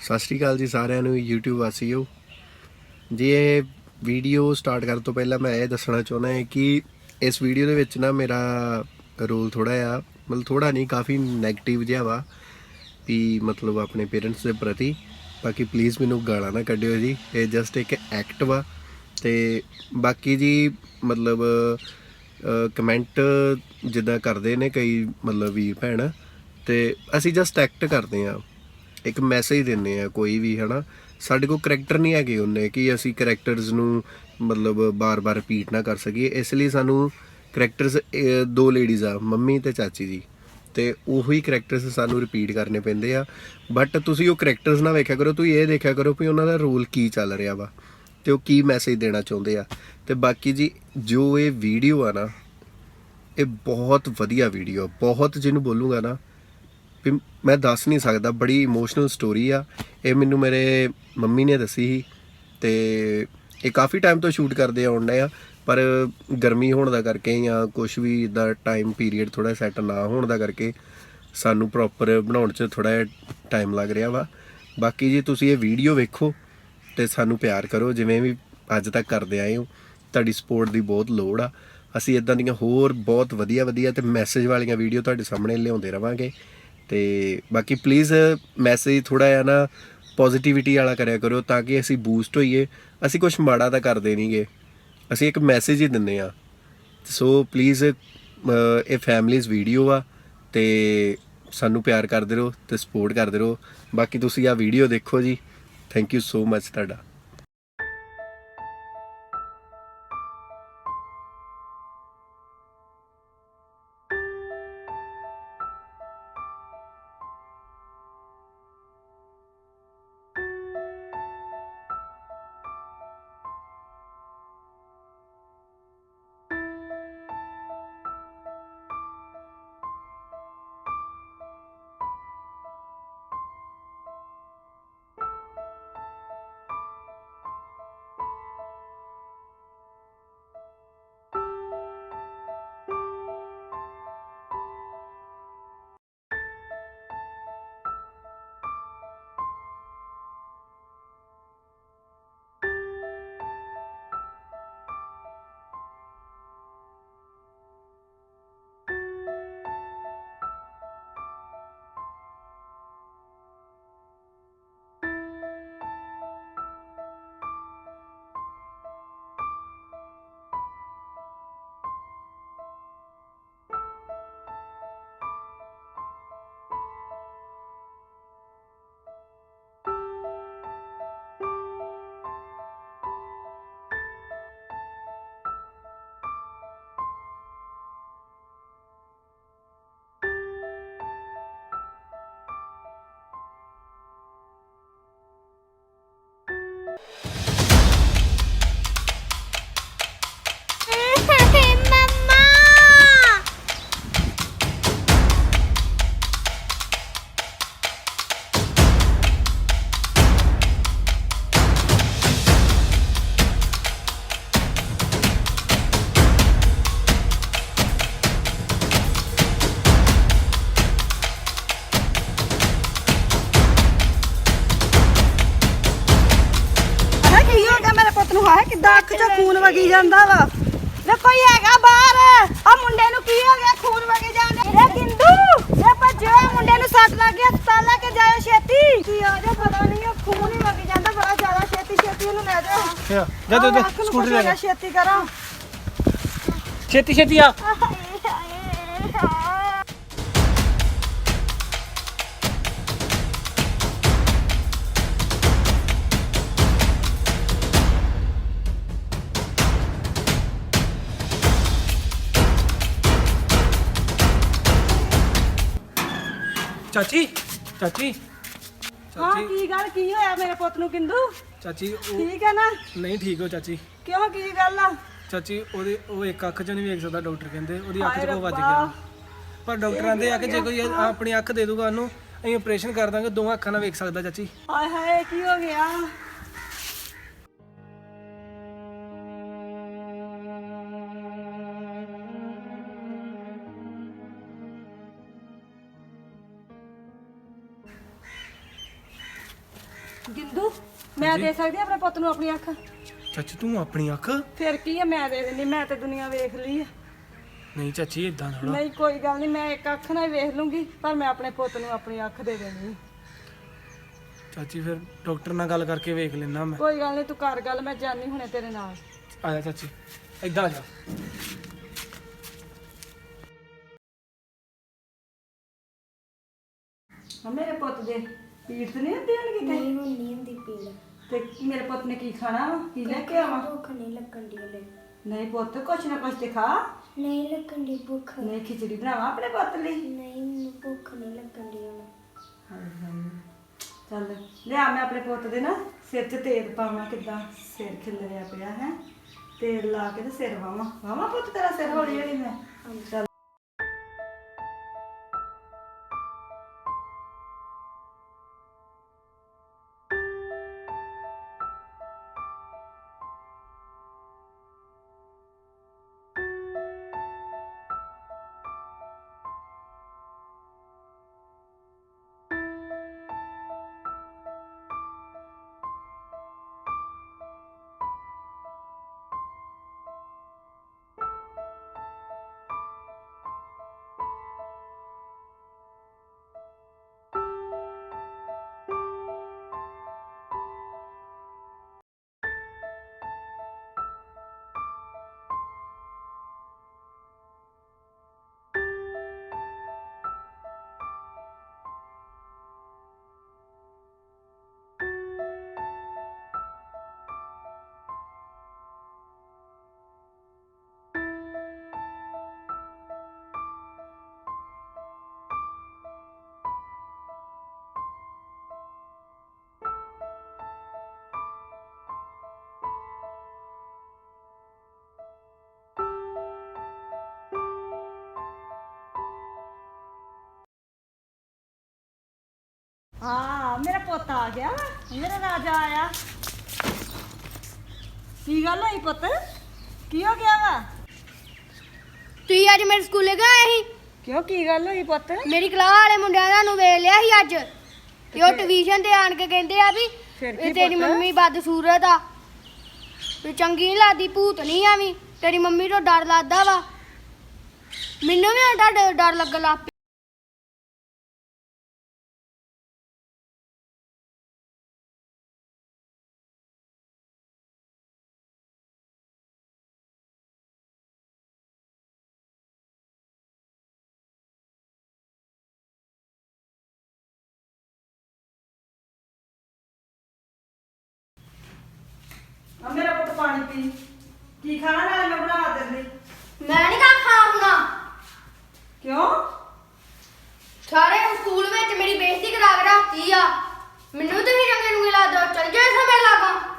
ਸਤਿ ਸ਼੍ਰੀ ਅਕਾਲ ਜੀ ਸਾਰਿਆਂ ਨੂੰ, YouTube ਵਾਸੀਓ। ਜੀ ਇਹ ਵੀਡੀਓ ਸਟਾਰਟ ਕਰਨ ਤੋਂ ਪਹਿਲਾਂ ਮੈਂ ਇਹ ਦੱਸਣਾ ਚਾਹੁੰਦਾ ਹਾਂ ਕਿ ਇਸ ਵੀਡੀਓ ਦੇ ਵਿੱਚ ਨਾ ਮੇਰਾ ਰੋਲ ਥੋੜਾ ਆ ਮਤਲਬ ਥੋੜਾ ਨਹੀਂ, ਕਾਫੀ 네ਗੇਟਿਵ ਜਿਹਾ ਵਾ ਵੀ ਮਤਲਬ ਆਪਣੇ ਪੇਰੈਂਟਸ ਦੇ ਪ੍ਰਤੀ। ਬਾਕੀ ਪਲੀਜ਼ ਮੈਨੂੰ ਗਾਲਾਂ ਨਾ ਕੱਢਿਓ ਜੀ, ਇਹ ਜਸਟ ਇੱਕ ਐਕਟ ਵਾ। ਤੇ ਬਾਕੀ ਜੀ ਮਤਲਬ ਕਮੈਂਟ ਜਿੱਦਾਂ ਕਰਦੇ ਨੇ ਕਈ ਮਤਲਬ ਵੀਰ ਭੈਣ, ਤੇ ਅਸੀਂ ਜਸਟ ਐਕਟ ਕਰਦੇ ਆ ਇੱਕ ਮੈਸੇਜ ਦਿੰਨੇ ਆ ਕੋਈ ਵੀ, ਹਨਾ? ਸਾਡੇ ਕੋਲ ਕਰੈਕਟਰ ਨਹੀਂ ਹੈਗੇ ਉਹਨੇ ਕਿ ਅਸੀਂ ਕਰੈਕਟਰਸ ਨੂੰ ਮਤਲਬ ਬਾਰ-ਬਾਰ ਰਿਪੀਟ ਨਾ ਕਰ ਸਕੀਏ। ਇਸ ਲਈ ਸਾਨੂੰ ਕਰੈਕਟਰਸ ਦੋ ਲੇਡੀਜ਼ ਆ, ਮੰਮੀ ਤੇ ਚਾਚੀ ਜੀ। ਤੇ ਉਹੀ ਕਰੈਕਟਰਸ ਸਾਨੂੰ ਰਿਪੀਟ ਕਰਨੇ ਪੈਂਦੇ ਆ। ਬਟ ਤੁਸੀਂ ਉਹ ਕਰੈਕਟਰਸ ਨਾ ਵੇਖਿਆ ਕਰੋ, ਤੁਸੀਂ ਇਹ ਦੇਖਿਆ ਕਰੋ ਵੀ ਉਹਨਾਂ ਦਾ ਰੋਲ ਕੀ ਚੱਲ ਰਿਹਾ ਵਾ ਤੇ ਉਹ ਕੀ ਮੈਸੇਜ ਦੇਣਾ ਚਾਹੁੰਦੇ ਆ। ਤੇ ਬਾਕੀ ਜੀ, ਜੋ ਇਹ ਵੀਡੀਓ ਆ ਨਾ, ਇਹ ਬਹੁਤ ਵਧੀਆ ਵੀਡੀਓ ਬਹੁਤ ਜਿਹਨੂੰ ਬੋਲੂਗਾ ਨਾ ਵੀ ਮੈਂ ਦੱਸ ਨਹੀਂ ਸਕਦਾ, ਬੜੀ ਇਮੋਸ਼ਨਲ ਸਟੋਰੀ ਆ। ਇਹ ਮੈਨੂੰ ਮੇਰੇ ਮੰਮੀ ਨੇ ਦੱਸੀ ਸੀ ਤੇ ਇਹ ਕਾਫੀ ਟਾਈਮ ਤੋਂ ਸ਼ੂਟ ਕਰਦੇ ਆਉਣ ਆ, ਪਰ ਗਰਮੀ ਹੋਣ ਦਾ ਕਰਕੇ ਜਾਂ ਕੁਝ ਵੀ ਇਦਾਂ ਟਾਈਮ ਪੀਰੀਅਡ ਥੋੜਾ ਸੈੱਟ ਨਾ ਹੋਣ ਦਾ ਕਰਕੇ ਸਾਨੂੰ ਪ੍ਰੋਪਰ ਬਣਾਉਣ 'ਚ ਥੋੜਾ ਟਾਈਮ ਲੱਗ ਰਿਹਾ ਵਾ। ਬਾਕੀ ਜੀ ਤੁਸੀਂ ਇਹ ਵੀਡੀਓ ਵੇਖੋ ਤੇ ਸਾਨੂੰ ਪਿਆਰ ਕਰੋ, ਜਿਵੇਂ ਵੀ ਅੱਜ ਤੱਕ ਕਰਦੇ ਆਏ ਹੋ, ਤੁਹਾਡੀ ਸਪੋਰਟ ਦੀ ਬਹੁਤ ਲੋੜ ਆ। ਅਸੀਂ ਇਦਾਂ ਦੀਆਂ ਹੋਰ ਬਹੁਤ ਵਧੀਆ ਵਧੀਆ ਤੇ ਮੈਸੇਜ ਵਾਲੀਆਂ ਵੀਡੀਓ ਤੁਹਾਡੇ ਸਾਹਮਣੇ ਲਿਆਉਂਦੇ ਰਵਾਂਗੇ। ਤੇ ਬਾਕੀ ਪਲੀਜ਼ ਮੈਸੇਜ ਥੋੜਾ ਜਿਹਾ ਨਾ ਪੋਜ਼ਿਟਿਵਿਟੀ ਵਾਲਾ ਕਰਿਆ ਕਰੋ ਤਾਂ ਕਿ ਅਸੀਂ ਬੂਸਟ ਹੋਈਏ। ਅਸੀਂ ਕੁਝ ਮਾੜਾ ਤਾਂ ਕਰਦੇ ਨਹੀਂਗੇ ਅਸੀਂ ਇੱਕ ਮੈਸੇਜ ਹੀ ਦਿੰਨੇ ਆ ਸੋ ਪਲੀਜ਼ ਇਹ ਫੈਮਲੀਜ਼ ਵੀਡੀਓ ਆ ਤੇ ਸਾਨੂੰ ਪਿਆਰ ਕਰਦੇ ਰਹੋ ਤੇ ਸਪੋਰਟ ਕਰਦੇ ਰਹੋ। ਬਾਕੀ ਤੁਸੀਂ ਆ ਵੀਡੀਓ ਦੇਖੋ ਜੀ। ਥੈਂਕ ਯੂ ਸੋ ਮੱਚ ਤੁਹਾਡਾ। ਨੂੰ ਕਿੱਦਾਂ ਅੱਖ 'ਚੋਂ ਖੂਨ ਵਗੀ ਜਾਂਦਾ ਵਾ। ਵੇ ਕੋਈ ਹੈਗਾ ਬਾਹਰ? ਆ ਮੁੰਡੇ ਨੂੰ ਕੀ ਹੋ ਗਿਆ? ਖੂਨ ਵਗੀ ਜਾਂਦਾ। ਇਹ ਕਿੰਦੂ ਇਹ ਭੱਜੋ ਇਹ ਮੁੰਡੇ ਨੂੰ ਸੱਟ ਲੱਗ ਗਈ ਹਸਪਤਾਲ ਲੈ ਕੇ ਜਾਇਓ ਛੇਤੀ। ਕੀ ਆ ਜਾ ਪਤਾ ਨਹੀਂ ਉਹ ਖੂਨ ਹੀ ਵਗੀ ਜਾਂਦਾ ਬੜਾ ਜ਼ਿਆਦਾ ਛੇਤੀ ਛੇਤੀ ਉਹਨੂੰ ਲੈ ਜਾਓ। ਜਾ ਦੇ ਦੇ ਆਹ, ਅੱਖ ਨੂੰ ਸਕੂਟਰ ਕੁਛ ਲੈ ਛੇਤੀ ਕਰੋ। ਛੇਤੀ ਛੇਤੀ ਆ। ਚਾਚੀ ਚਾਚੀ। ਹਾਂ ਚਾਚੀ। ਕੀ ਗੱਲ ਕੀ ਹੋਇਆ ਮੇਰੇ ਪੁੱਤ ਨੂੰ ਕਿੰਦੂ? ਚਾਚੀ ਉਹ ਠੀਕ ਹੈ ਨਾ? ਨਹੀਂ ਠੀਕ ਹੋ ਚਾਚੀ। ਕਿਉਂ ਕੀ ਗੱਲ ਆ? ਚਾਚੀ ਉਹਦੇ ਉਹ ਇੱਕ ਅੱਖ ਚ ਨਹੀਂ ਵੇਖ ਸਕਦਾ ਡਾਕਟਰ ਕਹਿੰਦੇ ਉਹਦੀ ਅੱਖ ਹਾਏ 'ਚ ਕੋ ਵੱਜ ਰੱਬਾ। ਗਿਆ। ਪਰ ਡਾਕਟਰ ਆਂਦੇ ਆ ਕਿ ਜੇ ਕੋਈ ਆਪਣੀ ਅੱਖ ਦੇ ਦੂਗਾ ਉਹਨੂੰ ਅਸੀਂ ਆਪਰੇਸ਼ਨ ਕਰ ਦਾਂਗੇ ਦੋਵਾਂ ਅੱਖਾਂ ਨਾਲ ਵੇਖ ਸਕਦਾ ਚਾਚੀ। ਹਾਏ ਹਾਏ ਕੀ ਹੋ ਗਿਆ? ਗਿੰਦੂ ਮੈਂ ਦੇ ਸਕਦੀ ਹਾਂ ਆਪਣੇ ਪੁੱਤ ਨੂੰ ਆਪਣੀ ਅੱਖ? ਚਾਚੀ ਤੂੰ ਆਪਣੀ ਅੱਖ? ਫਿਰ ਕੀ ਆ ਮੈਂ ਦੇ ਦਿੰਦੀ ਮੈਂ ਤੇ ਦੁਨੀਆ ਵੇਖ ਲਈ ਆ। ਨਹੀਂ ਚਾਚੀ ਇਦਾਂ ਥੋੜਾ ਨਹੀਂ ਕੋਈ ਗੱਲ ਨਹੀਂ ਮੈਂ ਇੱਕ ਅੱਖ ਨਾਲ ਹੀ ਵੇਖ ਲੂੰਗੀ ਪਰ ਮੈਂ ਆਪਣੇ ਪੁੱਤ ਨੂੰ ਆਪਣੀ ਅੱਖ ਦੇ ਦੇਣੀ। ਚਾਚੀ ਫਿਰ ਡਾਕਟਰ ਨਾਲ ਗੱਲ ਕਰਕੇ ਵੇਖ ਲੈਣਾ ਮੈਂ। ਕੋਈ ਗੱਲ ਨਹੀਂ ਤੂੰ ਕਰ ਗੱਲ ਮੈਂ ਜਾਣੀ ਹੁਣੇ ਤੇਰੇ ਨਾਲ। ਆ ਜਾ ਚਾਚੀ ਇਦਾਂ ਆ ਜਾ। ਮੇਰੇ ਪੁੱਤ ਦੇ। ਪੀੜ ਤੇ ਨਹੀਂ ਹੁੰਦੀ ਹਣ ਕਿਤੇ? ਨਹੀਂ ਹੁਣ ਨਹੀਂ ਹੁੰਦੀ ਪੀੜ। ਤੇ ਮੇਰੇ ਪੁੱਤ ਨੇ ਕੀ ਖਾਣਾ ਵਾ? ਕੀ ਲੈ ਕੇ ਆਵਾਂ? ਭੁੱਖ ਨਹੀਂ ਲੱਗਣ ਦੀ ਹਲੇ। ਨਹੀਂ ਪੁੱਤ ਕੁਛ ਨਾ ਕੁਛ ਤੇ ਖਾ। ਨਹੀਂ ਲੱਗਣ ਦੀ ਭੁੱਖ। ਨਹੀਂ ਖਿਚੜੀ ਬਣਾਵਾਂ ਆਪਣੇ ਪੁੱਤ ਲਈ? ਨਹੀਂ ਮੈਨੂੰ ਭੁੱਖ ਨਹੀਂ ਲੱਗਣ ਦੀ ਹੁਣ। ਚੱਲ ਲਿਆ ਮੈਂ ਆਪਣੇ ਪੁੱਤ ਦੇ ਨਾ ਸਿਰ 'ਚ ਤੇਲ ਪਾਵਾਂ ਕਿਦਾਂ ਸਿਰ ਖਿਲਰਿਆ ਪਿਆ ਹੈ। ਤੇਲ ਲਾ ਕੇ ਤੇ ਸਿਰ ਵਾਵਾਂ। ਵਾਵਾਂ ਪੁੱਤ ਤੇਰਾ ਸਿਰ ਹੌਲੀ ਹੌਲੀ ਮੈਂ। ਚੱਲ। ਪੁੱਤ ਆ ਗਿਆ। ਵਾ ਮੇਰਾ ਰਾਜਾ ਆਇਆ। ਕੀ ਗੱਲ ਹੋਈ ਪੁੱਤ? ਕੀ ਹੋ ਗਿਆ ਵਾ? ਤੁਸੀਂ ਅੱਜ ਮੇਰੇ ਸਕੂਲੇ ਗਏ ਸੀ? ਕਿਉਂ ਕੀ ਗੱਲ ਹੋਈ ਪੁੱਤ? ਮੇਰੀ ਕਲਾਸ ਵਾਲੇ ਮੁੰਡਿਆਂ ਦਾ ਨੂੰ ਵੇਖ ਲਿਆ ਸੀ ਅੱਜ। ਤੇ ਉਹ ਟਿਊਸ਼ਨ ਤੇ ਆਣ ਕੇ ਕਹਿੰਦੇ ਆ ਵੀ ਫਿਰ ਕੀ ਤੇਰੀ ਪੁੱਤ? ਮੰਮੀ ਬਦਸੂਰਤ ਆ। ਵੀ ਚੰਗੀ ਨਹੀਂ ਲੱਗਦੀ ਭੂਤ ਨਹੀਂ ਆ ਵੀ। ਤੇਰੀ ਮੰਮੀ ਤੋਂ ਡਰ ਲੱਗਦਾ ਵਾ। ਮੈਨੂੰ ਵੀ ਹੁਣ ਤੁਹਾਡੇ ਤੋਂ ਡਰ ਲੱਗਣ ਲੱਗ ਪਿਆ। ਪਾਣੀ ਪੀ। ਕੀ ਖਾਣਾ ਨਾਲ ਮੈਂ ਬਣਾ ਲਈ ਮੈਂ ਨਹੀਂ ਕਾ ਖਾਣਾ। ਕਿਉਂ? ਸਾਰੇ ਸਕੂਲ ਵਿੱਚ ਮੇਰੀ ਬੇਇੱਜ਼ਤੀ ਕਰਾ ਕੇ ਰੱਖਤੀ ਆ। ਮੈਨੂੰ ਤੁਸੀਂ ਰੰਗੇ ਨੂੰ ਲਾ ਦੋ ਚੱਲ ਜਾਏ ਸਮੇਂ ਲਾਗਾ।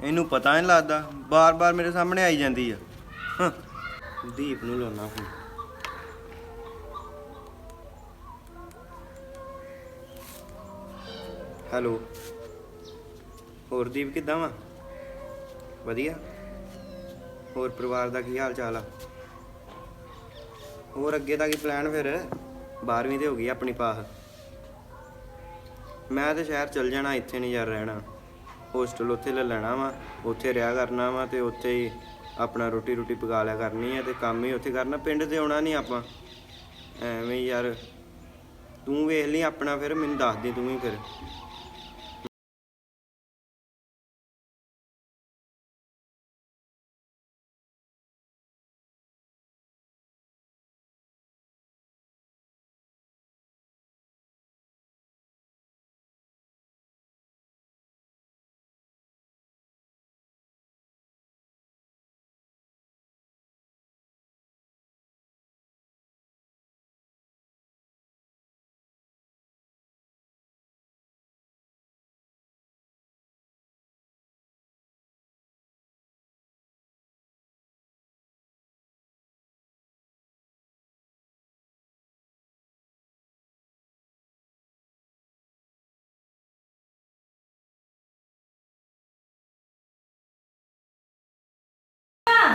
ਇਹਨੂੰ ਪਤਾ ਨਹੀਂ ਲੱਗਦਾ। ਬਾਰ-ਬਾਰ ਮੇਰੇ ਸਾਹਮਣੇ ਆਈ ਜਾਂਦੀ ਆ। ਹਾਂ। ਦੀਪ ਨੂੰ ਲਾਉਣਾ ਹੁਣ। ਹੈਲੋ। ਹੋਰ ਦੀਪ ਕਿੱਦਾਂ ਵਾ? ਵਧੀਆ? ਹੋਰ ਪਰਿਵਾਰ ਦਾ ਕੀ ਹਾਲ ਚਾਲ ਆ? ਹੋਰ ਅੱਗੇ ਦਾ ਕੀ ਪਲਾਨ ਫਿਰ? 12ਵੀਂ ਤੇ ਹੋ ਗਈ ਆਪਣੀ ਪਾਸ। ਮੈਂ ਤੇ ਸ਼ਹਿਰ ਚਲ ਜਾਣਾ, ਇੱਥੇ ਨਹੀਂ ਯਾਰ ਰਹਿਣਾ। ਹੋਸਟਲ ਉੱਥੇ ਲੈ ਲੈਣਾ ਵਾ, ਉੱਥੇ ਰਿਹਾ ਕਰਨਾ ਵਾ ਤੇ ਉੱਥੇ ਹੀ ਆਪਣਾ ਰੋਟੀ ਰੋਟੀ ਪਕਾ ਲਿਆ ਕਰਨੀ ਹੈ ਤੇ ਕੰਮ ਹੀ ਉੱਥੇ ਕਰਨਾ, ਪਿੰਡ ਤੇ ਆਉਣਾ ਨਹੀਂ ਆਪਾਂ। ਐਵੇਂ ਯਾਰ, ਤੂੰ ਵੇਖ ਲਈ ਆਪਣਾ ਫਿਰ, ਮੈਨੂੰ ਦੱਸ ਦੇ ਤੂੰ ਹੀ ਫਿਰ।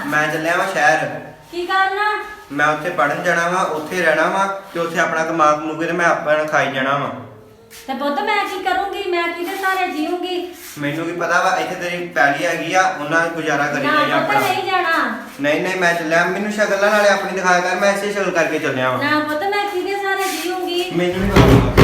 ਮੈਂ ਚੱਲਿਆ ਵਾ ਸ਼ਹਿਰ। ਕੀ ਕਰਨਾ ਮੈਂ ਉੱਥੇ ਪੜਨ ਜਾਣਾ ਵਾ ਉੱਥੇ ਰਹਿਣਾ ਵਾ ਤੇ ਉੱਥੇ ਆਪਣਾ ਕਮਾ ਕਮੂਗੇ ਤੇ ਮੈਂ ਆਪਣਾ ਖਾਈ ਜਾਣਾ ਵਾ। ਤੇ ਪੁੱਤ ਮੈਂ ਕੀ ਕਰੂੰਗੀ? ਮੈਂ ਕਿਹਦੇ ਸਾਰੇ ਜੀਉਂਗੀ ਮੈਨੂੰ ਕੀ ਪਤਾ ਵਾ ਇੱਥੇ ਤੇਰੀ ਪੈਲੀ ਹੈਗੀ ਆ ਉਹਨਾਂ ਨਾਲ ਗੁਜ਼ਾਰਾ ਕਰੀ ਨਾ ਪੁੱਤ ਆਪਣਾ। ਨਹੀਂ ਜਾਣਾ। ਨਹੀਂ ਨਹੀਂ ਮੈਂ ਚੱਲਿਆ ਮੈਨੂੰ ਸ਼ਕਲਾਂ ਨਾਲੇ ਆਪਣੀ ਦਿਖਾਇਆ ਕਰ ਮੈਂ ਇਸੇ ਸ਼ਕਲ ਕਰਕੇ ਚੱਲਿਆ ਵਾ। ਨਾ ਪੁੱਤ ਮੈਂ ਕਿਹਦੇ ਸਾਰੇ ਜੀਉਂਗੀ ਮੈਨੂੰ ਨਹੀਂ ਪਤਾ।